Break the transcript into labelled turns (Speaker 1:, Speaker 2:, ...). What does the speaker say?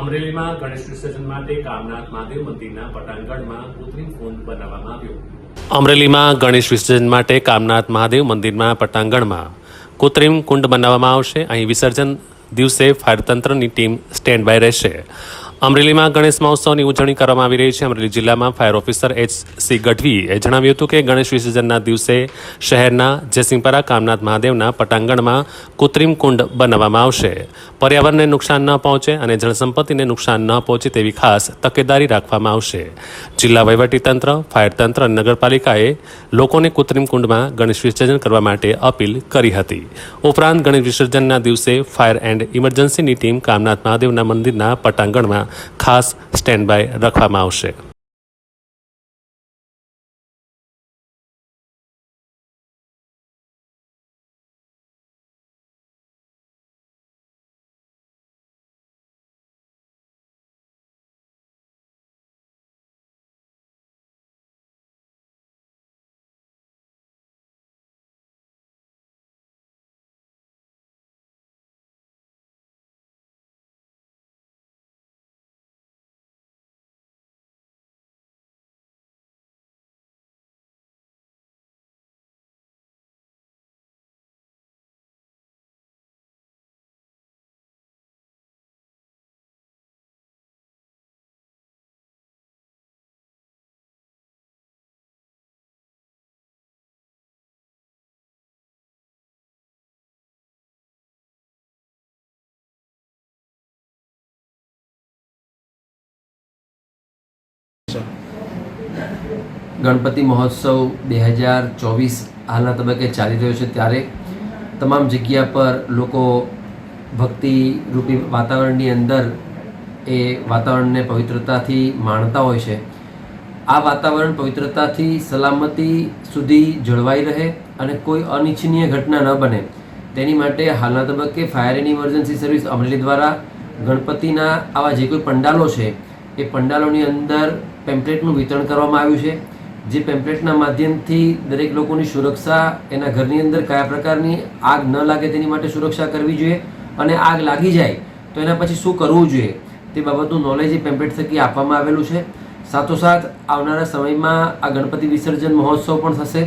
Speaker 1: અમરેલીમાં ગણેશ વિસર્જન માટે કામનાથ મહાદેવ મંદિરના પટાંગણમાં કૃત્રિમ કુંડ બનાવવામાં આવ્યો. અમરેલીમાં ગણેશ વિસર્જન માટે કામનાથ મહાદેવ મંદિરના પટાંગણમાં કૃત્રિમ કુંડ બનાવવામાં આવશે. અહીં વિસર્જન દિવસે ફાયર તંત્રની ટીમ સ્ટેન્ડ બાય રહેશે. અમરેલીમાં ગણેશ મહોત્સવની ઉજવણી કરવામાં આવી રહી છે. અમરેલી જિલ્લામાં ફાયર ઓફિસર એચ સી ગઢવીએ જણાવ્યું હતું કે ગણેશ વિસર્જનના દિવસે શહેરના જયસિંહપરા, કામનાથ મહાદેવના પટાંગણમાં કૃત્રિમ કુંડ બનાવવામાં આવશે. પર્યાવરણને નુકસાન ન પહોંચે અને જળસંપત્તિને નુકસાન ન પહોંચે તેવી ખાસ તકેદારી રાખવામાં આવશે. જિલ્લા વહીવટીતંત્ર ફાયર તંત્ર અને નગરપાલિકાએ લોકોને કૃત્રિમ કુંડમાં ગણેશ વિસર્જન કરવા માટે અપીલ કરી હતી. ઉપરાંત ગણેશ વિસર્જનના દિવસે ફાયર એન્ડ ઇમરજન્સીની ટીમ કામનાથ મહાદેવના મંદિરના પટાંગણમાં ખાસ સ્ટેન્ડ બાય રાખવામાં આવશે.
Speaker 2: ગણપતિ મહોત્સવ બે હજાર ચોવીસ હાલના તબક્કે ચાલી રહ્યો છે ત્યારે તમામ જગ્યા પર લોકો ભક્તિ રૂપી વાતાવરણની અંદર એ વાતાવરણને પવિત્રતાથી માણતા હોય છે. આ વાતાવરણ પવિત્રતાથી સલામતી સુધી જળવાઈ રહે અને કોઈ અનિચ્છનીય ઘટના ન બને. તેની માટે હાલના તબક્કે fire and emergency service Amreli દ્વારા ગણપતિના આવા જે કોઈ પંડાલો છે, એ પંડાલોની અંદર પેમ્પલેટનું વિતરણ કરવામાં આવ્યું છે, જે પેમ્પલેટના માધ્યમથી દરેક લોકોની સુરક્ષા, એના ઘરની અંદર કયા પ્રકારની આગ ન લાગે તેની માટે સુરક્ષા કરવી જોઈએ અને આગ લાગી જાય તો એના પછી શું કરવું જોઈએ તે બાબતનું નોલેજ એ પેમ્પલેટ થકી આપવામાં આવેલું છે. સાથોસાથ આવનારા સમયમાં આ ગણપતિ વિસર્જન મહોત્સવ પણ થશે.